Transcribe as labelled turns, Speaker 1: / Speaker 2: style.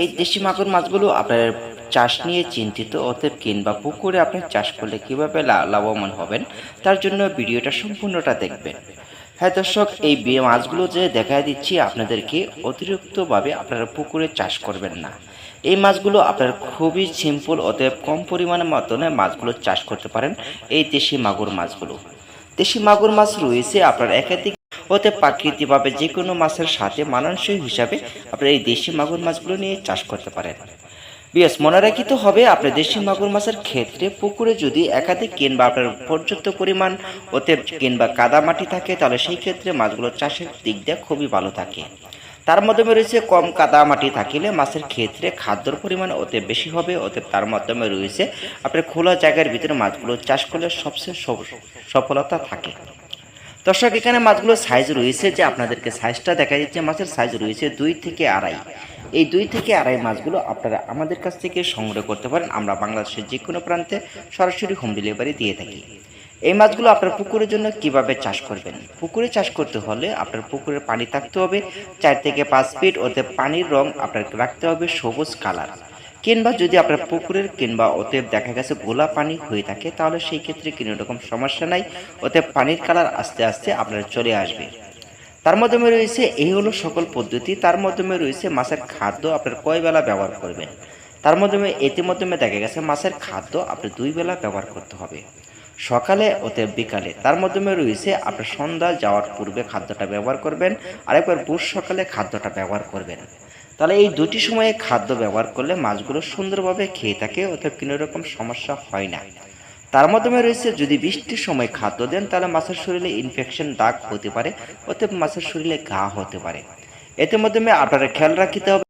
Speaker 1: এই দেশি মাগুর মাছগুলো আপনার চাষ নিয়ে চিন্তিত, অতএব কিংবা পুকুরে আপনি চাষ করলে কীভাবে লাভবান হবেন, তার জন্য ভিডিওটা সম্পূর্ণটা দেখবেন। হ্যাঁ দর্শক, এই মাছগুলো যে দেখা দিচ্ছি, আপনাদেরকে অতিরিক্তভাবে আপনারা পুকুরে চাষ করবেন না। এই মাছগুলো আপনার খুবই সিম্পল, অতএব কম পরিমাণের মাধ্যমে মাছগুলো চাষ করতে পারেন, এই দেশি মাগুর মাছগুলো। দেশি মাগুর মাছ রয়েছে আপনার একাধিক হতে প্রাকৃতিকভাবে যে কোনো মাছের সাথে মানানসই হিসাবে আপনার এই দেশি মাগুর মাছগুলো নিয়ে চাষ করতে পারেন। বিএস মনে রাখিতে হবে আপনার দেশি মাগুর মাছের ক্ষেত্রে পুকুরে যদি একাধিক কিংবা আপনার পর্যাপ্ত পরিমাণ ওতে কিংবা কাদা মাটি থাকে, তাহলে সেই ক্ষেত্রে মাছগুলো চাষের দিক দিয়ে খুবই ভালো থাকে। তার মাধ্যমে রয়েছে কম কাদা মাটি থাকিলে মাছের ক্ষেত্রে খাদ্যর পরিমাণ ওতে বেশি হবে ওতে তার মাধ্যমে রয়েছে আপনার খোলা জায়গার ভিতরে মাছগুলো চাষ করলে সবচেয়ে সফ- সফলতা থাকে। দর্শক, এখানে মাছগুলোর সাইজ রয়েছে যে আপনাদেরকে সাইজটা দেখা যাচ্ছে মাছের সাইজ রয়েছে দুই থেকে আড়াই। এই দুই থেকে আড়াই মাছগুলো আপনারা আমাদের কাছ থেকে সংগ্রহ করতে পারেন। আমরা বাংলাদেশের যে কোনো প্রান্তে সরাসরি হোম ডেলিভারি দিয়ে থাকি। এই মাছগুলো আপনার পুকুরের জন্য কীভাবে চাষ করবেন? পুকুরে চাষ করতে হলে আপনার পুকুরের পানি থাকতে হবে। চার থেকে পাঁচ ফিট ওতে পানির রং আপনার রাখতে হবে সবুজ কালার কিংবা যদি আপনার পুকুরের কিংবা ওতে দেখা গেছে গোলা পানি হয়ে থাকে, তাহলে সেই ক্ষেত্রে কোনো রকম সমস্যা নাই। ওতে পানির কালার আস্তে আস্তে আপনার চলে আসবে। তার মাধ্যমে রয়েছে, এই হলো সকল পদ্ধতি। তার মাধ্যমে রয়েছে মাছের খাদ্য, আপনার কয় বেলা ব্যবহার করবেন? তার মাধ্যমে, এতে মাধ্যমে দেখা গেছে মাছের খাদ্য আপনি দুই বেলা ব্যবহার করতে হবে। সকালে ওতে বিকালে। তার মাধ্যমে রয়েছে, আপনার সন্ধ্যা যাওয়ার পূর্বে খাদ্যটা ব্যবহার করবেন। আরেকবার বুধ সকালে খাদ্যটা ব্যবহার করবেন। তাহলে এই দুটি সময়ে খাদ্য ব্যবহার করলে মাছগুলো সুন্দরভাবে খেয়ে থাকে অর্থাৎ কোনো রকম সমস্যা হয় না। তার মাধ্যমে রয়েছে, যদি বৃষ্টির সময় খাদ্য দেন, তাহলে মাছের শরীরে ইনফেকশন দাগ হতে পারে, অতএব মাছের শরীরে ঘা হতে পারে। এতে মাধ্যমে আপনারা খেয়াল রাখতে হবে